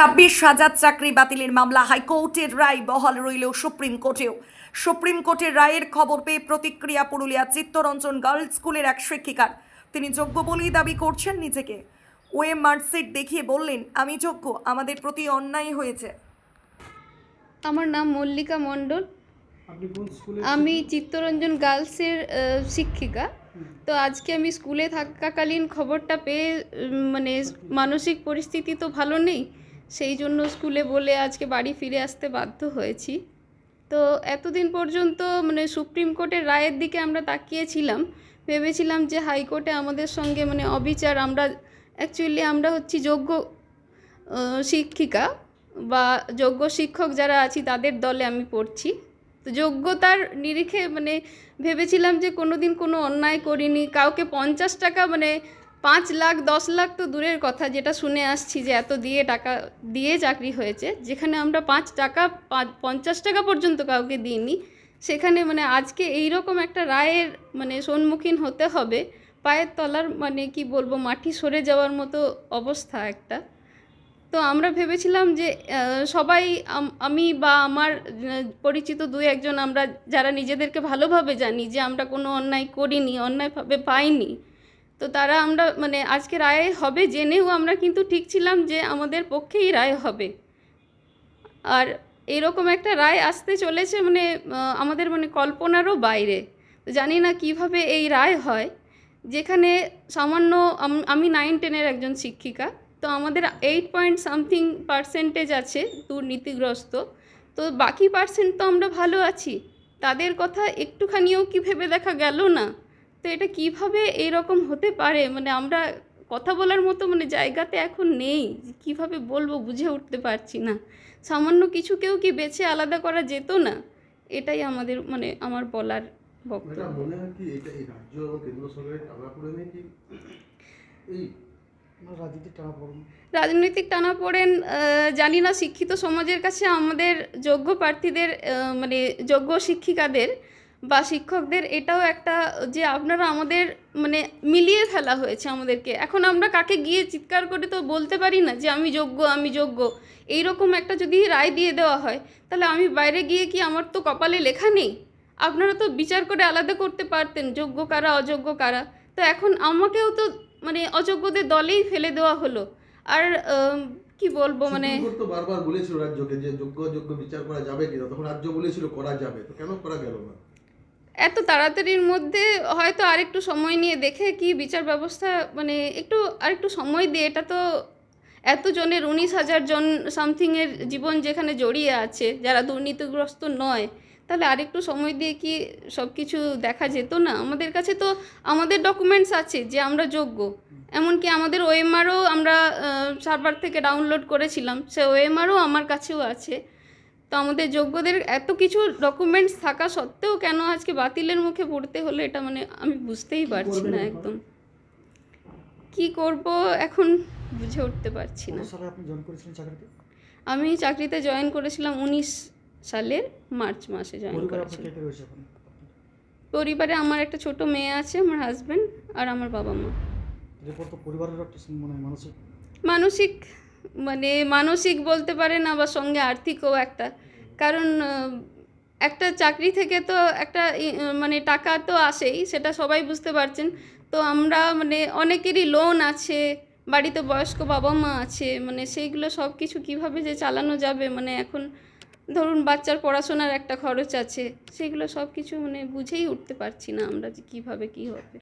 ছাব্বিশ হাজার চাকরি বাতিলের মামলা হাইকোর্টের রায় বহাল রইল সুপ্রিম কোর্টেও। সুপ্রিম কোর্টের রায়ের খবর পেয়ে প্রতিক্রিয়া পুরুলিয়া চিত্তরঞ্জন গার্লস স্কুলের এক শিক্ষিকার। তিনি যোগ্য বলেই দাবি করছেন নিজেকে। ওয়ে মার্কশিট দেখিয়ে বললেন আমি যোগ্য আমাদের প্রতি অন্যায় হয়েছে। আমার নাম মল্লিকা মণ্ডল। আপনি কোন স্কুলে আমি চিত্তরঞ্জন গার্লসের শিক্ষিকা। তো আজকে আমি স্কুলে থাকাকালীন খবরটা পেয়ে মানে মানসিক পরিস্থিতি তো ভালো নেই। সেই জন্য স্কুলে বলে আজকে বাড়ি ফিরে আসতে বাধ্য হয়েছি। তো এতদিন পর্যন্ত মানে সুপ্রিম কোর্টের রায়ের দিকে আমরা তাকিয়েছিলাম। ভেবেছিলাম যে হাইকোর্টে আমাদের সঙ্গে মানে অবিচার আমরা অ্যাকচুয়ালি আমরা হচ্ছি যোগ্য শিক্ষিকা বা যোগ্য শিক্ষক যারা আছি তাদের দলে আমি পড়ছি। তো যোগ্যতার নিরিখে মানে ভেবেছিলাম যে কোনো দিন কোনো অন্যায় করিনি, কাউকে পঞ্চাশ টাকা মানে পাঁচ লাখ, দশ লাখ তো দূরের কথা যেটা শুনে আসছি যে এত দিয়ে টাকা দিয়ে চাকরি হয়েছে, যেখানে আমরা পাঁচ টাকা পঞ্চাশ টাকা পর্যন্ত কাউকে দিইনি, সেখানে মানে আজকে এই রকম একটা রায়ের মানে সম্মুখীন হতে হবে, পায়ের তলার মানে কি বলব, মাটি সরে যাওয়ার মতো অবস্থা একটা। তো আমরা ভেবেছিলাম যে সবাই আমি বা আমার পরিচিত দু একজন আমরা যারা নিজেদেরকে ভালোভাবে জানি যে আমরা কোনো অন্যায় করিনি, অন্যায়ভাবে পাইনি তো তারা আমরা মানে আজকে রায় হবে জেনেও আমরা কিন্তু ঠিক ছিলাম যে আমাদের পক্ষেই রায় হবে। আর এরকম একটা রায় আসতে চলেছে মানে আমাদের মানে কল্পনারও বাইরে। তো জানি না কীভাবে এই রায় হয়। যেখানে সামান্য আমি নাইন টেনের একজন শিক্ষিকা। তো আমাদের এইট পয়েন্ট সামথিং পার্সেন্টেজ আছে দুর্নীতিগ্রস্ত। তো বাকি পার্সেন্ট তো আমরা ভালো আছি। তাদের কথা একটুখানিও কি ভেবে দেখা গেল না? তো এটা কীভাবে এইরকম হতে পারে? মানে আমরা কথা বলার মতো মানে জায়গাতে এখন নেই কীভাবে বলব বুঝে উঠতে পারছি না। সামান্য কিছুকেও কি বেছে আলাদা করা যেত না? এটাই আমাদের মানে আমার বলার বক্তব্য। কি এটা এই রাজ্য এবং কেন্দ্র সরকারের টানা পড়ে নেই কি? এই রাজনীতির টানা পড়ে রাজনৈতিক টানাপোড়েন জানি না শিক্ষিত সমাজের কাছে আমাদের যোগ্য প্রার্থীদের মানে যোগ্য শিক্ষিকাদের বা শিক্ষকদের এটাও একটা, যে আপনারা আমাদের মানে মিলিয়ে ফেলা হয়েছে আমাদেরকে। এখন আমরা কাকে গিয়ে চিৎকার করে তো বলতে পারি না যে আমি যোগ্য আমি যোগ্য। এইরকম একটা যদি রায় দিয়ে দেওয়া হয়, তাহলে আমি বাইরে গিয়ে কি আমার তো কপালে লেখা নেই? আপনারা তো বিচার করে আলাদা করতে পারতেন, যোগ্য কারা, অযোগ্য কারা। তো এখন আমাকেও তো মানে অযোগ্যদের দলেই ফেলে দেওয়া হলো। আর কি বলব মানে তো বারবার বলেছিল রাজ্যকে যে যোগ্য যোগ্য বিচার করা যাবে কিনা, তখন রাজ্য বলেছিল করা যাবে। তো কেন করা গেল না? এত তাড়াতাড়ির মধ্যে হয়তো আরেকটু সময় নিয়ে দেখে কি বিচার ব্যবস্থা মানে একটু, আরেকটু সময় দিয়ে, এটা তো এত জনের উনিশ হাজার জন সামথিংয়ের জীবন যেখানে জড়িয়ে আছে, যারা দুর্নীতিগ্রস্ত নয়, তাহলে আরেকটু সময় দিয়ে কি সব কিছু দেখা যেত না? আমাদের কাছে তো আমাদের ডকুমেন্টস আছে যে আমরা যোগ্য, এমনকি আমাদের ওএমআরও আমরা সার্ভার থেকে ডাউনলোড করেছিলাম, সে ওএমআরও আমার কাছেও আছে। তো আমাদের যোগ্যদের এত কিছু ডকুমেন্টস থাকা সত্ত্বেও কেন আজকে বাতিলের মুখে পড়তে হলো এটা মানে আমি বুঝতেই পারছি না একদম। কি করব এখন বুঝে উঠতে পারছি না। আমি চাকরিতে জয়েন করেছিলাম উনিশ সালের মার্চ মাসে জয়েন করেছিলাম। পরিবারে আমার একটা ছোট মেয়ে আছে আমার হাজব্যান্ড আর আমার বাবা মা। মানে মানসিক মানে মানসিক বলতে পারেন আবার সঙ্গে আর্থিকও একটা। কারণ একটা চাকরি থেকে তো একটা মানে টাকা তো আসেই, সেটা সবাই বুঝতে পারছেন। তো আমরা মানে অনেকেরই লোন আছে, বাড়িতে বয়স্ক বাবা মা আছে মানে সেইগুলো সব কিছু কীভাবে যে চালানো যাবে? মানে এখন ধরুন বাচ্চার পড়াশোনার একটা খরচ আছে সেগুলো সব কিছু মানে বুঝেই উঠতে পারছি না আমরা যে কীভাবে কী হবে।